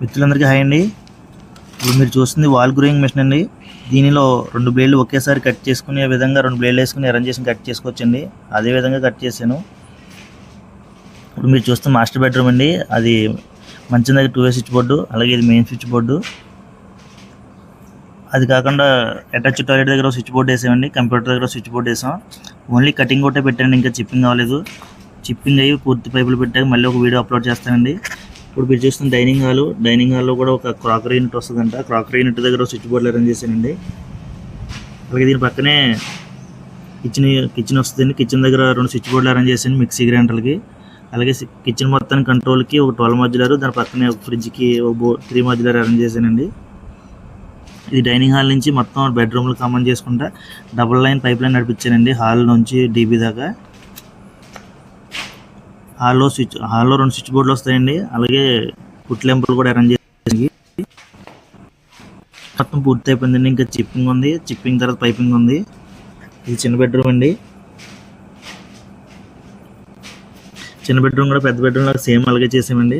మిత్రులందరికీ హాయ్ అండి. ఇప్పుడు మీరు చూస్తుంది వాల్ గ్రోయింగ్ మిషన్ అండి. దీనిలో రెండు బ్లేడ్లు ఒకేసారి కట్ చేసుకునే విధంగా రెండు బ్లేడ్లు వేసుకుని అరేంజ్ చేసి కట్ చేసుకోవచ్చండి. అదే విధంగా కట్ చేశాను. ఇప్పుడు మీరు చూస్తున్న మాస్టర్ బెడ్రూమ్ అండి. అది మంచి దగ్గర టూ వే స్విచ్ బోర్డు అలాగే ఇది మెయిన్ స్విచ్ బోర్డు అది కాకుండా అటాచ్ టాయిలెట్ దగ్గర స్విచ్ బోర్డు వేసామండి. కంప్యూటర్ దగ్గర స్విచ్ బోర్డు వేసాం. ఓన్లీ కటింగ్ ఒకటే పెట్టండి ఇంకా చిప్పింగ్ కావలేదు చిప్పింగ్ అయ్యి పూర్తి పైపులు పెట్టాక మళ్ళీ ఒక వీడియో అప్లోడ్ చేస్తానండి. ఇప్పుడు మీరు చూస్తున్న డైనింగ్ హాల్ డైనింగ్ హాల్లో కూడా ఒక క్రాకరీ యూనిట్ వస్తుందంట. క్రాకరీ యూనిట్ దగ్గర స్విచ్ బోర్డులు అరేంజ్ చేశానండి. అలాగే దీని పక్కనే కిచెన్ కిచెన్ వస్తుందండి. కిచెన్ దగ్గర రెండు స్విచ్ బోర్డులు అరేంజ్ చేశాను మిక్సీ గ్రైండర్లకి. అలాగే సి- కిచెన్ మొత్తాన్ని కంట్రోల్కి ఒక ట్వెల్వ్ మధ్యలారు దాని పక్కనే ఒక ఫ్రిడ్జ్కి ఒక బో త్రీ మధ్యలారు అరేంజ్ చేశానండి. ఇది డైనింగ్ హాల్ నుంచి మొత్తం బెడ్రూమ్లు కామన్ చేసుకుంటా. డబుల్ లైన్ పైప్ లైన్ నడిపించానండి. హాల్ నుంచి డీబీ దాకా. హాల్లో స్విచ్ హాల్లో రెండు స్విచ్ బోర్డులు వస్తాయండి. అలాగే కుట్లెంపులు కూడా అరేంజ్ చేసి మొత్తం పూర్తి అయిపోయిందండి. ఇంకా చిప్పింగ్ ఉంది. చిప్పింగ్ తర్వాత పైపింగ్ ఉంది. ఇది చిన్న బెడ్రూమ్ అండి. చిన్న బెడ్రూమ్ కూడా పెద్ద బెడ్రూమ్ లాగా సేమ్ అలాగే చేసామండి.